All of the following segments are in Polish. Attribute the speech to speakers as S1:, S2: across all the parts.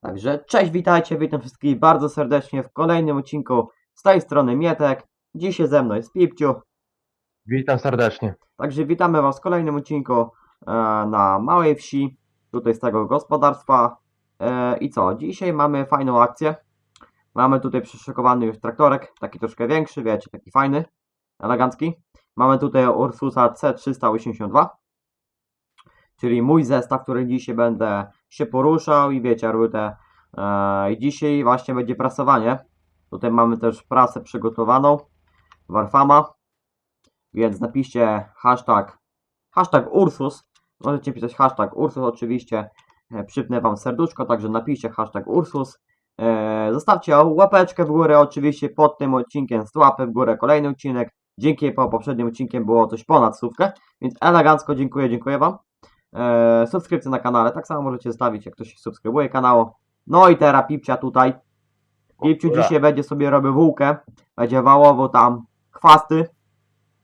S1: Także cześć, witajcie, witam wszystkich bardzo serdecznie w kolejnym odcinku z tej strony Mietek. Dzisiaj ze mną jest Pipciu.
S2: Witam serdecznie.
S1: Także witamy Was w kolejnym odcinku e, na małej wsi, tutaj z tego gospodarstwa. E, I co, dzisiaj mamy fajną akcję. Mamy tutaj przyszykowany już traktorek, taki troszkę większy, wiecie, taki fajny, elegancki. Mamy tutaj Ursusa C382, czyli mój zestaw, który dzisiaj będę się poruszał i wiecie, robił te... E, I dzisiaj właśnie będzie prasowanie. Tutaj mamy też prasę przygotowaną, Warfama. Więc napiszcie hashtag, hashtag Ursus. Możecie pisać hashtag Ursus oczywiście. E, Przypnę Wam serduszko, także napiszcie hashtag Ursus. E, Zostawcie łapeczkę w górę oczywiście pod tym odcinkiem. Z w górę kolejny odcinek. Dzięki po poprzednim odcinkiem było coś ponad stówkę. Więc elegancko dziękuję, dziękuję Wam. E, subskrypcję na kanale, tak samo możecie zostawić jak ktoś subskrybuje kanał. No i teraz Pipcia tutaj. Pipciu dzisiaj będzie sobie robił wółkę. Będzie wałowo tam chwasty.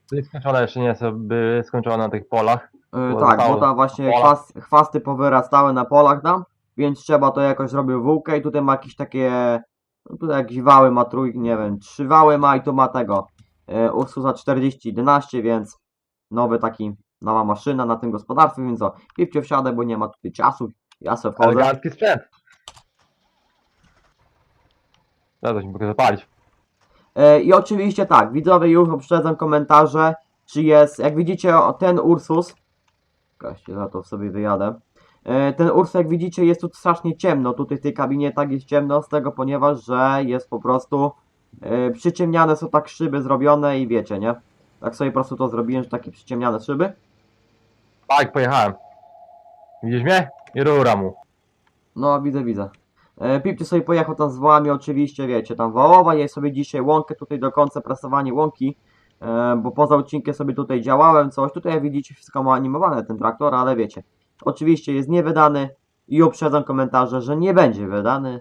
S2: To jest skończone jeszcze nie jest by skończone na tych polach. Bo
S1: tak, bo tam właśnie
S2: pola.
S1: chwasty powyrastały na polach tam, więc trzeba to jakoś zrobić wółkę i tutaj ma jakieś takie, no tutaj jakieś wały ma trój, nie wiem, trzy wały ma i tu ma tego yy, Ursusa 4011, więc nowy taki, nowa maszyna na tym gospodarstwie, więc o, pipcie wsiadę, bo nie ma tutaj czasu, ja sobie wchodzę.
S2: Elegancki sprzęt. Zaraz mi mogę zapalić.
S1: E, I oczywiście tak, widzowie już uprzedzam komentarze, czy jest, jak widzicie, o, ten Ursus, Kaście, za to sobie wyjadę. E, Ten Ursus, jak widzicie, jest tu strasznie ciemno, tutaj w tej kabinie tak jest ciemno, z tego ponieważ, że jest po prostu e, przyciemniane są tak szyby zrobione i wiecie, nie? Tak sobie po prostu to zrobiłem, że takie przyciemniane szyby.
S2: Tak, pojechałem. Widzisz mnie? I rura mu.
S1: No, widzę, widzę. E, Pipcie sobie pojechał tam z wołami, oczywiście, wiecie, tam wołowa, jest sobie dzisiaj łąkę tutaj do końca, prasowanie łąki, e, bo poza odcinkiem sobie tutaj działałem, coś, tutaj jak widzicie wszystko ma animowane ten traktor, ale wiecie, oczywiście jest niewydany i uprzedzam komentarze, że nie będzie wydany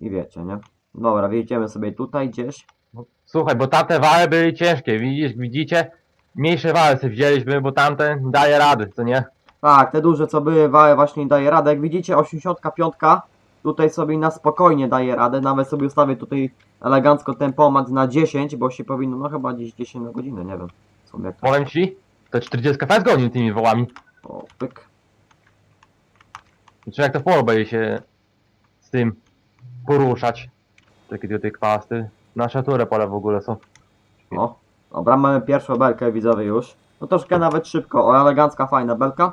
S1: i wiecie, nie? Dobra, wjedziemy sobie tutaj gdzieś.
S2: Słuchaj, bo tamte wały były ciężkie, widzisz, widzicie? Mniejsze sobie wzięliśmy, bo tamte daje rady, co nie?
S1: Tak, te duże co były, wały właśnie daje radę. Jak widzicie, 85 tutaj sobie na spokojnie daje radę. Nawet sobie ustawię tutaj elegancko tempomat na 10, bo się powinno, no chyba gdzieś 10 na godzinę, nie wiem. Jak to...
S2: Powiem ci, to 40 faz godzin tymi wołami.
S1: O, pyk.
S2: Czy jak to będzie się z tym poruszać? Takie tutaj kwasty. Nasze tury pole w ogóle są.
S1: O, dobra, mamy pierwszą belkę widzowie już. No troszkę nawet szybko, o elegancka, fajna belka.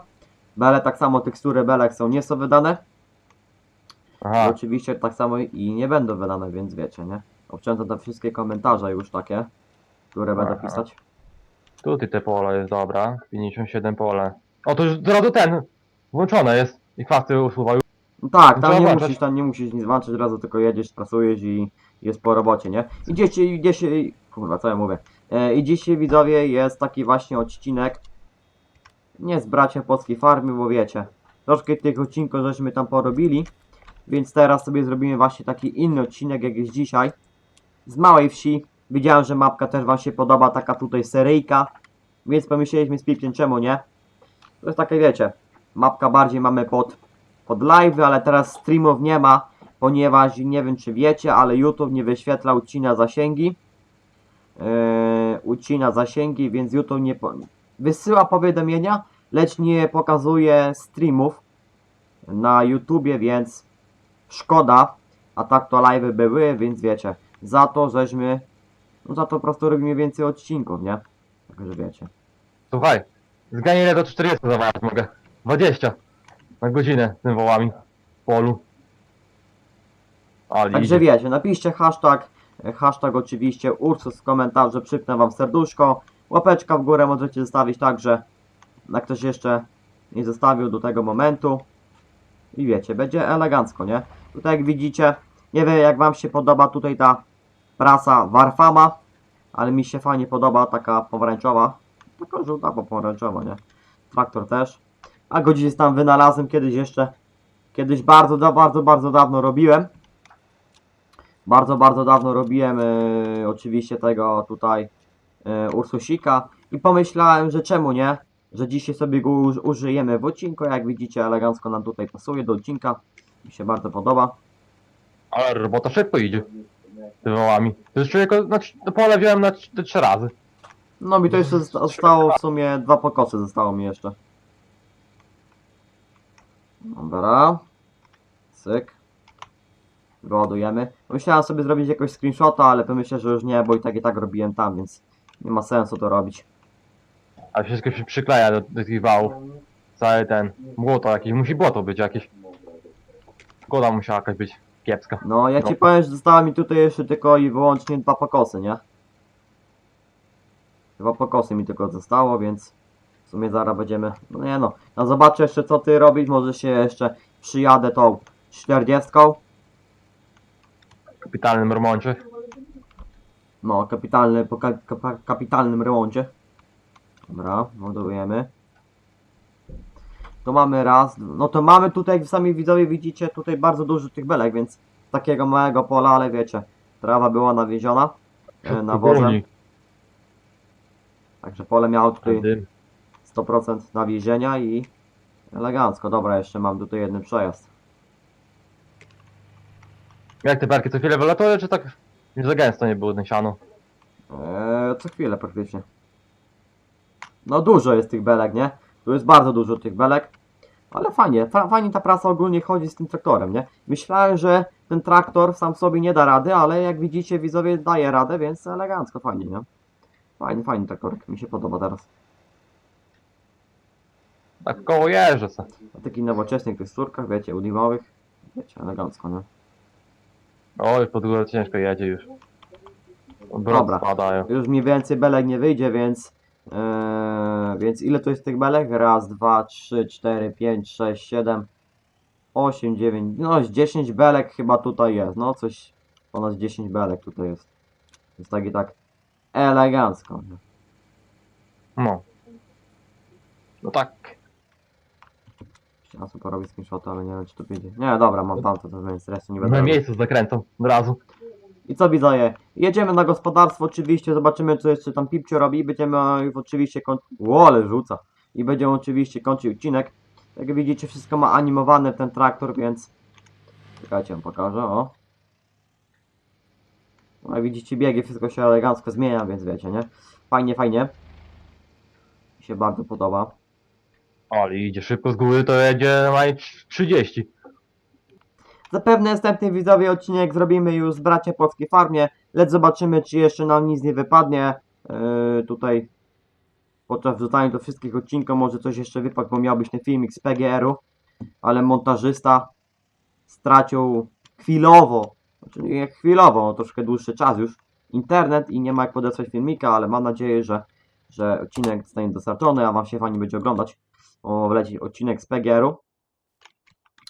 S1: Bele tak samo, tekstury belek są, nie są wydane.
S2: Aha,
S1: Oczywiście tak samo i nie będą wydane, więc wiecie, nie? Obczęto te wszystkie komentarze już takie, które będę
S2: Aha.
S1: pisać.
S2: tutaj te pole jest dobra. 57 pole. O, to już od razu ten włączone jest. I kwasty usuwa.
S1: No tak, tam
S2: trzeba
S1: nie
S2: włączać.
S1: musisz, tam nie musisz nic włączyć, od razu tylko jedziesz, pracujesz i jest po robocie, nie? I dzisiaj, dzisiaj, kurwa, co ja mówię? E, I dzisiaj widzowie jest taki właśnie odcinek, nie z bracia polskiej farmy, bo wiecie, troszkę tych odcinków żeśmy tam porobili, więc teraz sobie zrobimy właśnie taki inny odcinek, jak jest dzisiaj, z małej wsi. Widziałem, że mapka też wam się podoba, taka tutaj seryjka, więc pomyśleliśmy z Pipkiem, czemu nie? To jest takie, wiecie, mapka bardziej mamy pod pod live, ale teraz streamów nie ma, ponieważ nie wiem czy wiecie, ale YouTube nie wyświetla ucina zasięgi. Yy, ucina zasięgi, więc YouTube nie po... wysyła powiadomienia, lecz nie pokazuje streamów na YouTubie, więc szkoda, a tak to live były, więc wiecie, za to żeśmy, no za to po prostu robimy więcej odcinków, nie? Także wiecie.
S2: Słuchaj, zganię ile do 40 zawarć mogę. 20 na godzinę z tym wołami w polu. Ale
S1: Także
S2: idzie.
S1: wiecie, napiszcie hashtag, e, hashtag oczywiście Ursus w komentarzu, przypnę wam serduszko, łapeczka w górę możecie zostawić także, jak ktoś jeszcze nie zostawił do tego momentu. I wiecie, będzie elegancko, nie? Tutaj jak widzicie, nie wiem jak wam się podoba tutaj ta prasa Warfama, ale mi się fajnie podoba, taka pomarańczowa, taka żółta pomarańczowa, nie? Traktor też. A go gdzieś tam wynalazłem kiedyś jeszcze, kiedyś bardzo, bardzo, bardzo dawno robiłem. Bardzo, bardzo dawno robiłem e, oczywiście tego tutaj e, Ursusika i pomyślałem, że czemu nie, że dzisiaj sobie go uż, użyjemy w odcinku, jak widzicie elegancko nam tutaj pasuje do odcinka, mi się bardzo podoba.
S2: Ale robota szybko idzie. Tymi wołami. Człowieku, na, trz- na pole wziąłem na trz- trzy razy.
S1: No mi to jeszcze zosta- zostało w sumie dwa pokosy zostało mi jeszcze. Dobra. Syk. Wyładujemy. Myślałem sobie zrobić jakoś screenshota, ale pomyślę, że już nie, bo i tak i tak robiłem tam, więc nie ma sensu to robić.
S2: A wszystko się przykleja do, do tych wałów. Cały ten. Błoto jakieś, musi błoto być jakieś. Szkoda musiała jakaś być kiepska.
S1: No, ja ci powiem, że zostało mi tutaj jeszcze tylko i wyłącznie dwa pokosy, nie? Dwa pokosy mi tylko zostało, więc w sumie zaraz będziemy, no nie no, no zobaczę jeszcze co ty robić, może się jeszcze przyjadę tą 40,
S2: W kapitalnym remoncie.
S1: no kapitalny, po ka, ka, kapitalnym remoncie. Dobra, ładujemy. To mamy raz, no to mamy tutaj, jak sami widzowie widzicie, tutaj bardzo dużo tych belek, więc takiego małego pola, ale wiecie, trawa była nawieziona e, nawozem. Także pole miało tutaj
S2: Dym.
S1: 100% nawiezienia i elegancko. Dobra, jeszcze mam tutaj jeden przejazd.
S2: Jak te barki co chwilę wylatują, czy tak nie za gęsto nie było siano?
S1: Eee, co chwilę praktycznie. No dużo jest tych belek, nie? Tu jest bardzo dużo tych belek. Ale fajnie, fa fajnie ta prasa ogólnie chodzi z tym traktorem, nie? Myślałem, że ten traktor sam sobie nie da rady, ale jak widzicie widzowie daje radę, więc elegancko, fajnie, nie? Fajny, fajny traktorek, mi się podoba teraz.
S2: Tak koło jeżdżę se.
S1: Na takich nowoczesnych teksturkach, wiecie, udimowych. Wiecie, elegancko, nie?
S2: Oj, pod górę ciężko jedzie już. Obroty
S1: Dobra.
S2: spadają.
S1: Już mi więcej belek nie wyjdzie, więc. Eee, więc ile to jest tych belek? Raz, dwa, trzy, cztery, pięć, sześć, siedem, osiem, dziewięć. No, z 10 belek chyba tutaj jest. No, coś ponad 10 belek tutaj jest. Jest tak i tak elegancko.
S2: No. No tak.
S1: Chciałem sobie porobić screenshot, ale nie wiem, czy to wyjdzie. Nie, dobra, mam tamto, to więc reszty nie będę.
S2: Na
S1: robił.
S2: miejscu zakręcą od razu.
S1: I co widzowie? Jedziemy na gospodarstwo oczywiście, zobaczymy co jeszcze tam Pipcio robi. Będziemy e, oczywiście kończyć... Łole rzuca. I będziemy oczywiście kończyć odcinek. Jak widzicie wszystko ma animowane ten traktor, więc... Czekajcie, wam pokażę, o. No jak widzicie biegi, wszystko się elegancko zmienia, więc wiecie, nie? Fajnie, fajnie. Mi się bardzo podoba.
S2: Ale idzie szybko z góry, to jedzie maj 30.
S1: Zapewne następny widzowie odcinek zrobimy już z bracia Polskiej Farmie, lecz zobaczymy czy jeszcze nam nic nie wypadnie. Yy, tutaj podczas wrzucania do wszystkich odcinków może coś jeszcze wypadł, bo miał być ten filmik z PGR-u, ale montażysta stracił chwilowo, znaczy nie chwilowo, no troszkę dłuższy czas już, internet i nie ma jak podesłać filmika, ale mam nadzieję, że, że odcinek zostanie dostarczony, a Wam się fajnie będzie oglądać. O, wleci odcinek z PGR-u.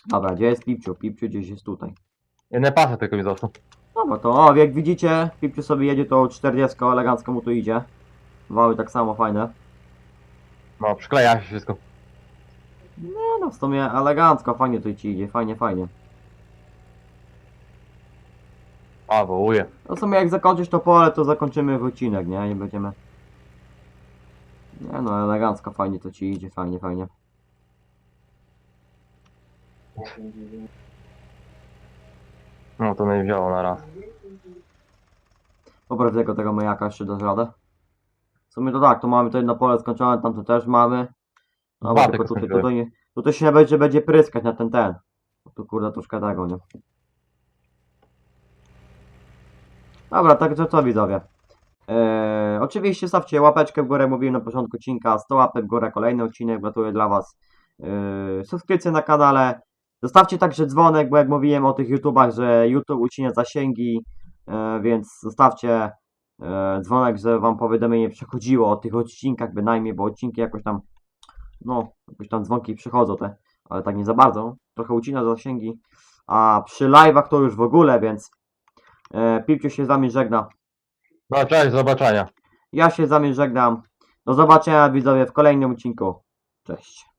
S1: Dobra, gdzie jest Pipciu? Pipciu gdzieś jest tutaj.
S2: Jedne pasy tylko mi został.
S1: Dobra, to o, jak widzicie, Pipciu sobie jedzie to 40, elegancko mu tu idzie. Wały tak samo fajne.
S2: No, przykleja się wszystko.
S1: No, no w sumie elegancko, fajnie tu ci idzie, fajnie, fajnie.
S2: A, wołuje.
S1: No w sumie jak zakończysz to pole, to zakończymy w odcinek, nie? Nie będziemy... Nie no, elegancko, fajnie to ci idzie, fajnie, fajnie.
S2: No, to nie wzięło na raz.
S1: Popraw tego, tego majaka jeszcze dasz radę. W sumie to tak, tu mamy to jedno pole skończone, tam to też mamy. No
S2: Dwa
S1: bo tylko
S2: tylko
S1: tutaj,
S2: skończyłeś.
S1: tutaj, nie- tutaj się będzie, będzie pryskać na ten ten. Bo Tu kurde troszkę tego, nie? Dobra, także co widzowie? Eee, oczywiście stawcie łapeczkę w górę, mówiłem na początku odcinka, 100 łapek w górę, kolejny odcinek gotuje dla was. Eee, subskrypcję na kanale. Zostawcie także dzwonek, bo jak mówiłem o tych YouTubach, że YouTube ucina zasięgi, e, więc zostawcie e, dzwonek, że wam powiadomienie przechodziło o tych odcinkach bynajmniej, bo odcinki jakoś tam, no, jakoś tam dzwonki przychodzą te, ale tak nie za bardzo, trochę ucina zasięgi, a przy live'ach to już w ogóle, więc e, Pipciu się z wami żegna,
S2: No, cześć, zobaczenia.
S1: ja się z wami żegnam, do zobaczenia widzowie w kolejnym odcinku, cześć.